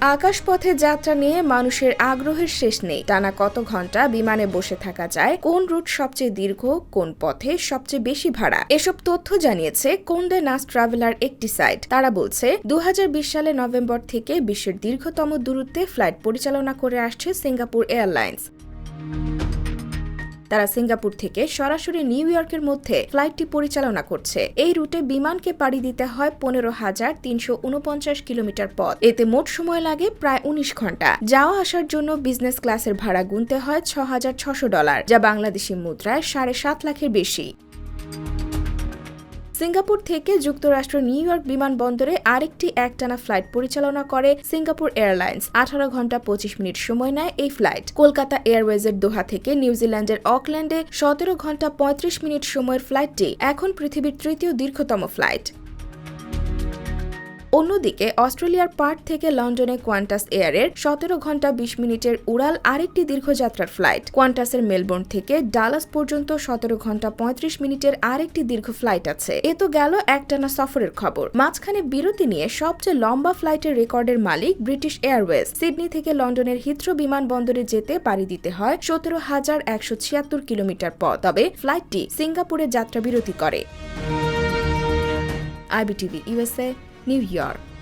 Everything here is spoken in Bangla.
আকাশপথে যাত্রা নিয়ে মানুষের আগ্রহের শেষ নেই। টানা কত ঘণ্টা বিমানে বসে থাকা যায়, কোন রুট সবচেয়ে দীর্ঘ, কোন পথে সবচেয়ে বেশি ভাড়া? এসব তথ্য জানিয়েছে কোন্ডে নাস ট্রাভেলার একটি সাইট। তারা বলছে দু হাজার বিশ সালে নভেম্বর থেকে বিশ্বের দীর্ঘতম দূরত্বে ফ্লাইট পরিচালনা করে আসছে সিঙ্গাপুর এয়ারলাইন্স। তারা সিঙ্গাপুর থেকে সরাসরি নিউ ইয়র্কের মধ্যে ফ্লাইটটি পরিচালনা করছে। এই রুটে বিমানকে পাড়ি দিতে হয় পনেরো হাজার তিনশো উনপঞ্চাশ কিলোমিটার পথ। এতে মোট সময় লাগে প্রায় উনিশ ঘণ্টা। যাওয়া আসার জন্য বিজনেস ক্লাসের ভাড়া গুনতে হয় ছ হাজার ছশো ডলার, যা বাংলাদেশি মুদ্রায় সাড়ে সাত লাখের বেশি। সিঙ্গাপুর থেকে যুক্তরাষ্ট্র নিউ ইয়র্ক বিমানবন্দরে আরেকটি একটানা ফ্লাইট পরিচালনা করে সিঙ্গাপুর এয়ারলাইন্স। আঠারো ঘণ্টা পঁচিশ মিনিট সময় নেয় এই ফ্লাইট। কলকাতা এয়ারওয়েজের দোহা থেকে নিউজিল্যান্ডের অকল্যান্ডে সতেরো ঘণ্টা পঁয়ত্রিশ মিনিট সময়ের ফ্লাইটটি এখন পৃথিবীর তৃতীয় দীর্ঘতম ফ্লাইট। অন্যদিকে অস্ট্রেলিয়ার পার্ট থেকে লন্ডনে কোয়ান্টাস এয়ারের সতেরো ঘণ্টা বিশ মিনিটের উড়াল আরেকটি দীর্ঘযাত্রার ফ্লাইট। কোয়ান্টাসের মেলবোর্ন থেকে ডালাস পর্যন্ত সতেরো ঘণ্টা পঁয়ত্রিশ মিনিটের আরেকটি দীর্ঘ ফ্লাইট আছে। এ তো গেল একটানা সফরের খবর। মাঝখানে বিরতি নিয়ে সবচেয়ে লম্বা ফ্লাইটের রেকর্ডের মালিক ব্রিটিশ এয়ারওয়েজ। সিডনি থেকে লন্ডনের হিথ্রো বিমানবন্দরে যেতে পাড়ি দিতে হয় সতেরো হাজার একশো ছিয়াত্তর কিলোমিটার পথ। তবে ফ্লাইটটি সিঙ্গাপুরে যাত্রা বিরতি করে। IBTV, USA new York